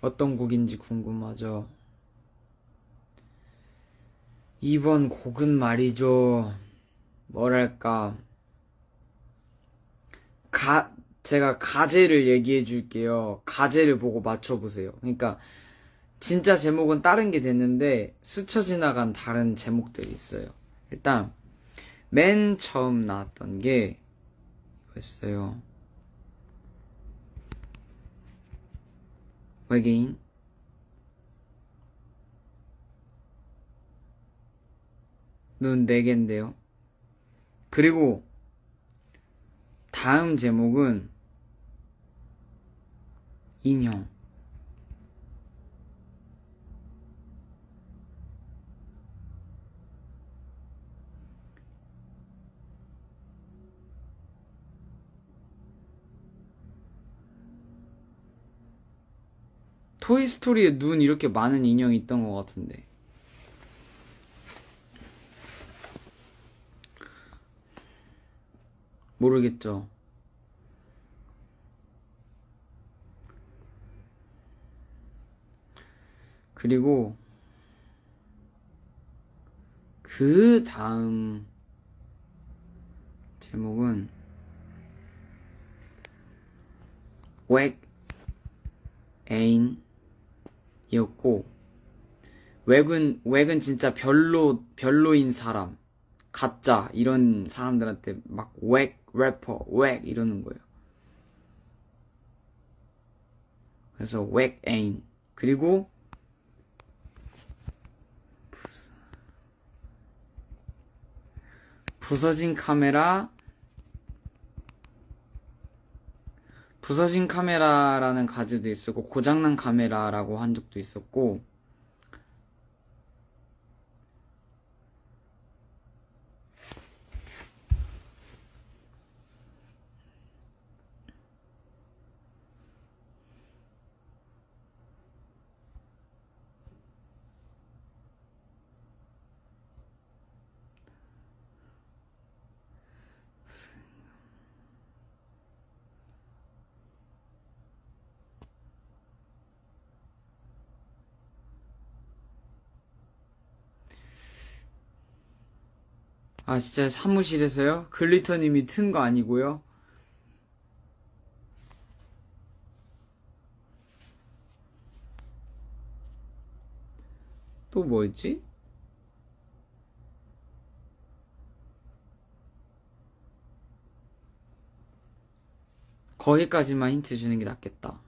어떤 곡인지 궁금하죠? 이번 곡은 말이죠. 뭐랄까. 가, 제가 가제를 얘기해 줄게요. 가제를 보고 맞춰보세요. 그러니까, 진짜 제목은 다른 게 됐는데, 스쳐 지나간 다른 제목들이 있어요. 일단, 맨 처음 나왔던 게, 이거였어요. 외계인. 눈 4개인데요. 그리고 다음 제목은 인형. 토이스토리에 눈 이렇게 많은 인형이 있던 것 같은데. 모르겠죠. 그리고 그 다음 제목은 웩 애인 이었고 웩은 웩은 진짜 별로 별로인 사람 가짜 이런 사람들한테 막 웩 래퍼 웩 이러는 거예요. 그래서 웩 애인 그리고 부서진 카메라 부서진 카메라라는 가지도 있었고 고장난 카메라라고 한 적도 있었고 아 진짜 사무실에서요? 글리터님이 튼 거 아니고요? 또 뭐였지? 거기까지만 힌트 주는 게 낫겠다.